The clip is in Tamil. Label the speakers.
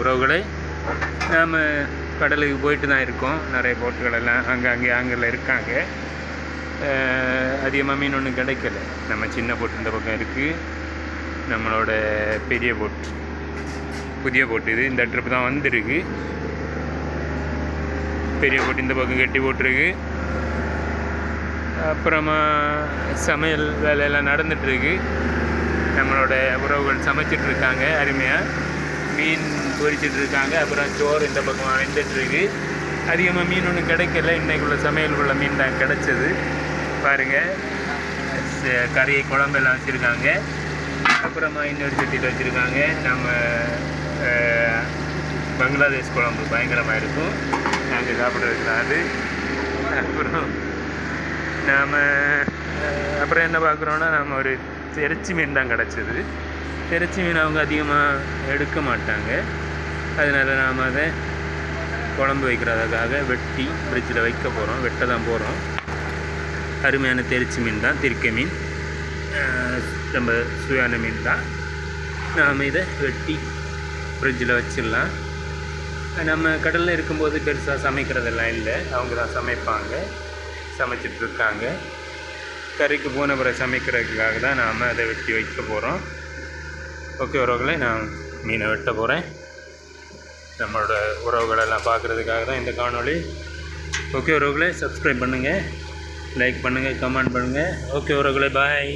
Speaker 1: உறவுகளை நாம் கடலுக்கு போயிட்டு தான் இருக்கோம். நிறைய போட்டுகள் எல்லாம் அங்கே அங்கே அங்கே இருக்காங்க. அதிகமாக மீன் ஒன்றும் கிடைக்கல. நம்ம சின்ன போட்டு இந்த பக்கம் இருக்குது நம்மளோட பெரிய போட் புதிய போட்டு இது. இந்த ட்ரிப் தான் வந்திருக்கு. பெரிய போட்டு இந்த பக்கம் கட்டி போட்டிருக்கு அப்புறமா சமையல் வேலையெல்லாம் நடந்துகிட்ருக்கு நம்மளோட உறவுகள் சமைச்சிட்டு இருக்காங்க அருமையாக மீன் பொறிச்சிட்டு இருக்காங்க. அப்புறம் சோறு இந்த பக்கம் வெந்துட்டுருக்கு அதிகமாக மீன் ஒன்றும் கிடைக்கல. இன்னைக்குள்ள சமையலுக்குள்ள மீன் தான் கிடைச்சது. பாருங்கள் கறியை குழம்பெல்லாம் வச்சுருக்காங்க. அப்புறமா இன்னொரு சட்டியில் வச்சுருக்காங்க. நம்ம பங்களாதேஷ் குழம்பு பயங்கரமாக இருக்கும். நாங்கள் சாப்பிட்றதுக்கு அது. அப்புறம் நாம் அப்புறம் என்ன பார்க்குறோன்னா நம்ம ஒரு இறைச்சி மீன் தான் கிடச்சிது. இறைச்சி மீன் அவங்க அதிகமாக எடுக்க மாட்டாங்க. அதனால் நாம் அதை குழம்பு வைக்கிறதுக்காக வெட்டி ஃப்ரிட்ஜில் வைக்க போகிறோம் வெட்ட தான் போகிறோம் அருமையான தெரிச்சி மீன் தான் திருக்க மீன். நம்ம ரொம்ப சுவையான மீன் தான். நாம் இதை வெட்டி ஃப்ரிட்ஜில் வச்சிடலாம். நம்ம கடலில் இருக்கும்போது பெருசாக சமைக்கிறதெல்லாம் இல்லை. அவங்க தான் சமைப்பாங்க. சமைச்சிட்டு இருக்காங்க. கறிக்கு போன பிறகு சமைக்கிறதுக்காக தான் நாம் அதை வெட்டி வைக்க போகிறோம் ஓகே உறவுகளை நான் மீனை வெட்ட போகிறேன் நம்மளோட உறவுகளெல்லாம் பார்க்குறதுக்காக தான் இந்த காணொளி. ஓகே உறவுகளை சப்ஸ்கிரைப் பண்ணுங்கள் லைக் பண்ணுங்கள் கமெண்ட் பண்ணுங்கள் ஓகே உறவுகளை பாய்